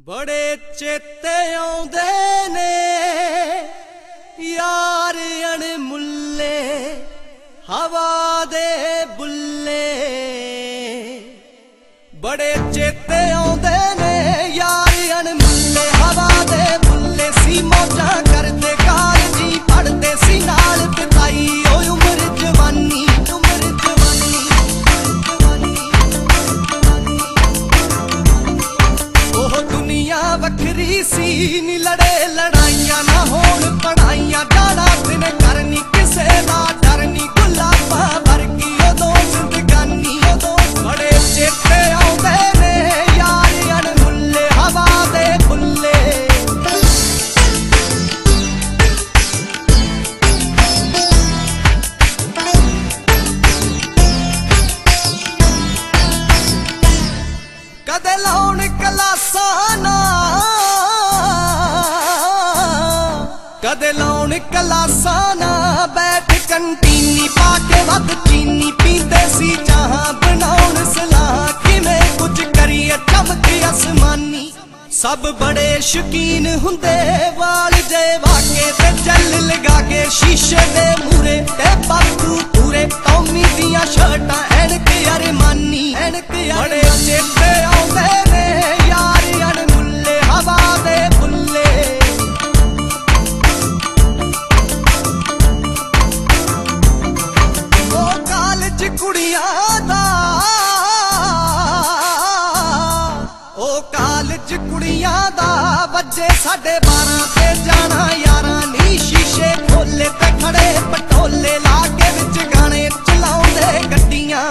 ਬੜੇ ਚੇਤੇ ਆਉਂਦੇ ਨੇ। ਯਾਰ ਅਣਮੁੱਲੇ ਹਵਾ ਦੇ ਬੁੱਲੇ। ਬੜੇ ਚੇਤੇ ਵੱਖਰੀ ਸੀ ਨੀ ਲੜੇ ਲੜਾਈਆਂ ਨਾ ਹੋਣ ਪੜਾਈਆਂ ਜਾਣਾ ਦਿਨ ਕਰਨੀ ਕਿਸੇ ਦਾ ਕਦੇ ਲਾਉਣ ਕਲਾਸਾਂ ਨਾ ਬੈਠ, ਕੰਟੀਨੀ ਪਾ ਕੇ ਵੱਧ ਚੀਨੀ ਪੀਂਦੇ ਸੀ, ਚਾਹਾਂ ਬਣਾਉਣ ਸਲਾਹ। ਕਿਵੇਂ ਕੁਝ ਕਰੀਏ, ਚਮਕ ਅਸਮਾਨੀ। ਸਭ ਬੜੇ ਸ਼ਕੀਨ ਹੁੰਦੇ, ਵਾਲ ਜੇ ਵਾਕੇ ਤੇ ਚੱਲ ਲਗਾ ਕੇ ਸ਼ੀਸ਼ੇ ਦੇ ਮੂਰੇ ਤੇ ਬਾਪੂ ਕਾਲਜ ਕੁੜੀਆਂ ਦਾ ਵੱਜੇ ਸਾਡੇ 12 ਤੇ ਜਾਣਾ ਯਾਰਾਂ ਨੀ, ਸ਼ੀਸ਼ੇ ਖੋਲੇ ਤੇ ਖੜੇ ਪਟੋਲੇ ਲਾ ਕੇ ਵਿੱਚ ਗਾਣੇ ਚਲਾਉਂਦੇ ਗੱਡੀਆਂ।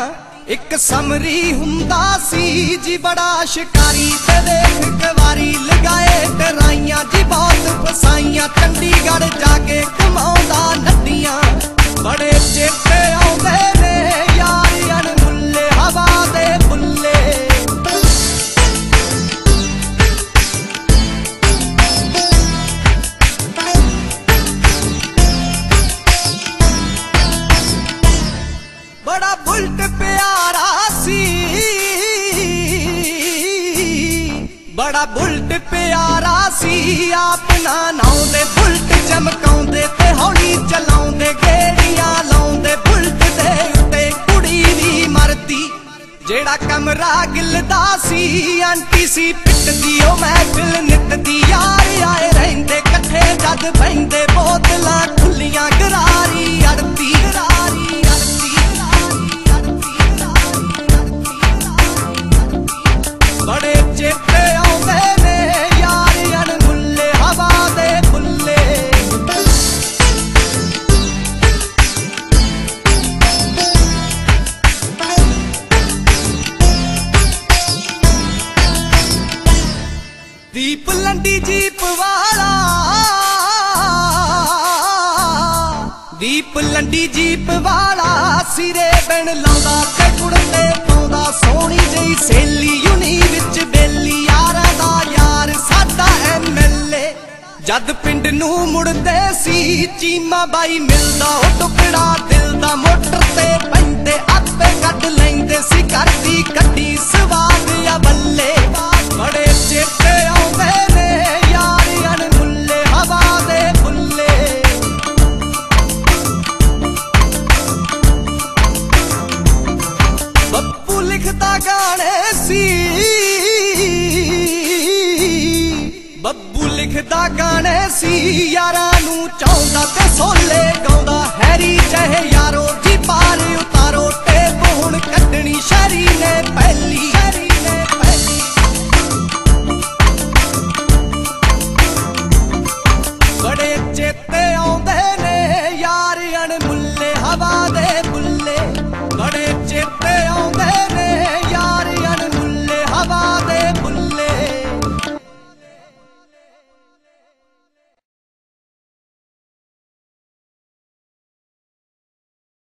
ਇੱਕ ਸਮਰੀ ਹੁੰਦਾ ਸੀ ਜੀ ਬੜਾ ਸ਼ਿਕਾਰੀ ਤੇ ਵੇਖ ਕਵਾਰੀ ਲਗਾਏ ਟਰਾਈਆਂ ਜੀ ਬਹੁਤ ਫਸਾਈਆਂ, ਚੰਡੀਗੜ੍ਹ ਜਾ ਕੇ ਕਮਾਉਂਦਾ ਨੱਡੀਆਂ ਬੜਾ ਪਿਆਰਾ ਸੀ। ਬੜਾ ਬੁਲਟ ਪਿਆਰਾ ਸੀ। ਆਪਣਾ ਨਾ ਨਾਉਂਦੇ ਬੁਲਟ ਚਮਕਾਉਂਦੇ ਤੇ ਹੌਲੀ ਚਲਾਉਂਦੇ, ਗੇੜੀਆਂ ਲਾਉਂਦੇ, ਬੁਲਟ ਦੇ ਉੱਤੇ ਕੁੜੀ ਵੀ ਮਰਦੀ। ਜਿਹੜਾ ਕਮਰਾ ਗਿਲਦਾ ਸੀ, ਆਂਟੀ ਸੀ ਪਿੱਟਦੀ, ਉਹ ਮਹਿਫਿਲ ਨਿੱਤਦੀ। ਯਾਰ ਆਏ ਰਹਿੰਦੇ, ਇਕੱਠੇ ਜਦ ਬੈਂਦੇ ਬੋਤਲਾਂ ਖੁੱਲੀਆਂ ਕਰਾਰ ਦੀਪ ਲੰਡੀ ਜੀਪ ਵਾਲਾ ਸਿਰੇ ਬਣ ਲਾਉਂਦਾ ਤੇ ਕੁੜਤੇ ਪਾਉਂਦਾ, ਸੋਹਣੀ ਜਿਹੀ ਸੇਲੀ ਯੂਨੀ ਵਿੱਚ ਬੇਲੀ, ਯਾਰਾਂ ਦਾ ਯਾਰ ਸਾਡਾ ਐਮਐਲਏ ਜਦ ਪਿੰਡ ਨੂੰ ਮੁੜਦੇ ਸੀ, ਚੀਮਾ ਬਾਈ ਮਿਲਦਾ, ਉਹ ਟੁਕੜਾ ਦਿਲ ਦਾ ਮੋਟਰ ਤੇ ਪੈਂਦੇ, ਆਪੇ ਕੱਢ ਲੈਂਦੇ ਸੀ, ਕਰਦੀ ਕੱਢੀ ਸਵਾਦ ਆ ਦਾ ਗਾਣੇ ਸੀ, ਯਾਰਾਂ ਨੂੰ ਚਾਉਂਦਾ ਤੇ ਸੋਲੇ ਗਾਉਂਦਾ। ਹੈਰੀ ਜਹ ਯਾਰੋ ਜੀ ਪਾਰ ਉਤਾਰੋ, ਟੇਪ ਹੁਣ ਕੱਢਣੀ ਸ਼ਰੀ ਨੇ ਪਹਿਲੀ। ਬੜੇ ਚੇਤੇ ਆਉਂਦੇ ਨੇ, ਯਾਰ ਅਣਮੁੱਲੇ ਹਵਾ ਦੇ ਬੁੱਲੇ।